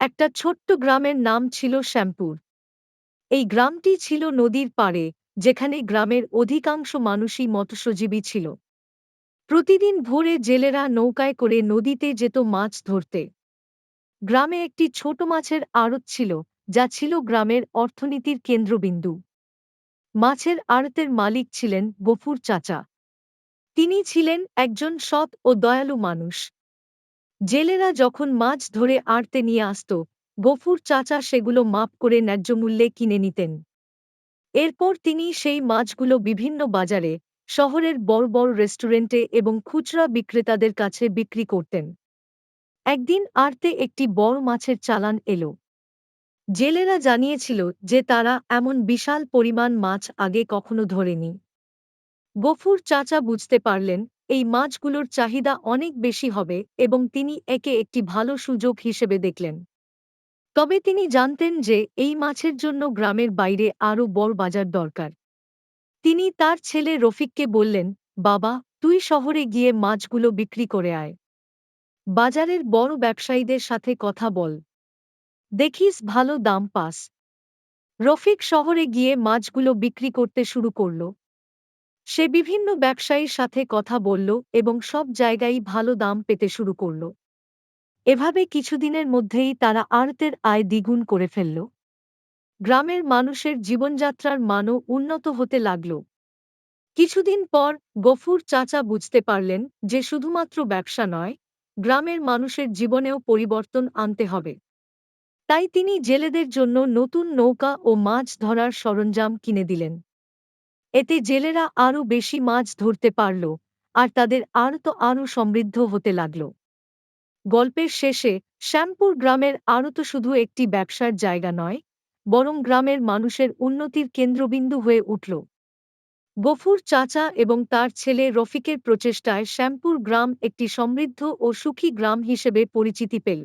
একটা ছোট্ট গ্রামের নাম ছিল শ্যামপুর। এই গ্রামটি ছিল নদীর পাড়ে, যেখানে গ্রামের অধিকাংশ মানুষই মৎস্যজীবী ছিল। প্রতিদিন ভোরে জেলেরা নৌকায় করে নদীতে যেত মাছ ধরতে। গ্রামে একটি ছোট মাছের আড়ত ছিল, যা ছিল গ্রামের অর্থনীতির কেন্দ্রবিন্দু। মাছের আড়তের মালিক ছিলেন গফুর চাচা। তিনি ছিলেন একজন সৎ ও দয়ালু মানুষ। জেলেরা যখন মাছ ধরে আড়তে নিয়ে আসত, গফুর চাচা সেগুলো মাপ করে ন্যায্যমূল্যে কিনে নিতেন। এরপর তিনি সেই মাছগুলো বিভিন্ন বাজারে, শহরের বড় বড় রেস্টুরেন্টে এবং খুচরা বিক্রেতাদের কাছে বিক্রি করতেন। একদিন আড়তে একটি বড় মাছের চালান এলো। জেলেরা জানিয়েছিল যে তারা এমন বিশাল পরিমাণ মাছ আগে কখনো ধরেনি। গফুর চাচা বুঝতে পারলেন এই মাছগুলোর চাহিদা অনেক বেশি হবে এবং তিনি একে একটি ভালো সুযোগ হিসেবে দেখলেন। তবে তিনি জানতেন যে এই মাছের জন্য গ্রামের বাইরে আরও বড় বাজার দরকার। তিনি তার ছেলে রফিককে বললেন, বাবা, তুই শহরে গিয়ে মাছগুলো বিক্রি করে আয়। বাজারের বড় ব্যবসায়ীদের সাথে কথা বল। দেখিস ভালো দাম পাস। রফিক শহরে গিয়ে মাছগুলো বিক্রি করতে শুরু করল। সে বিভিন্ন ব্যবসায়ীর সাথে কথা বলল এবং সব জায়গায় ভালো দাম পেতে শুরু করল। এভাবে কিছুদিনের মধ্যেই তারা আড়তের আয় দ্বিগুণ করে ফেলল। গ্রামের মানুষের জীবনযাত্রার মানও উন্নত হতে লাগল। কিছুদিন পর গফুর চাচা বুঝতে পারলেন যে শুধুমাত্র ব্যবসা নয়, গ্রামের মানুষের জীবনেও পরিবর্তন আনতে হবে। তাই তিনি জেলেদের জন্য নতুন নৌকা ও মাছ ধরার সরঞ্জাম কিনে দিলেন। এতে জেলেরা আরও বেশি মাছ ধরতে পারল, আর তাদের আড়ত আরও সমৃদ্ধ হতে লাগল। গল্পের শেষে শ্যামপুর গ্রামের আড়ত শুধু একটি ব্যবসার জায়গা নয়, বরং গ্রামের মানুষের উন্নতির কেন্দ্রবিন্দু হয়ে উঠল। গফুর চাচা এবং তার ছেলে রফিকের প্রচেষ্টায় শ্যামপুর গ্রাম একটি সমৃদ্ধ ও সুখী গ্রাম হিসেবে পরিচিতি পেল।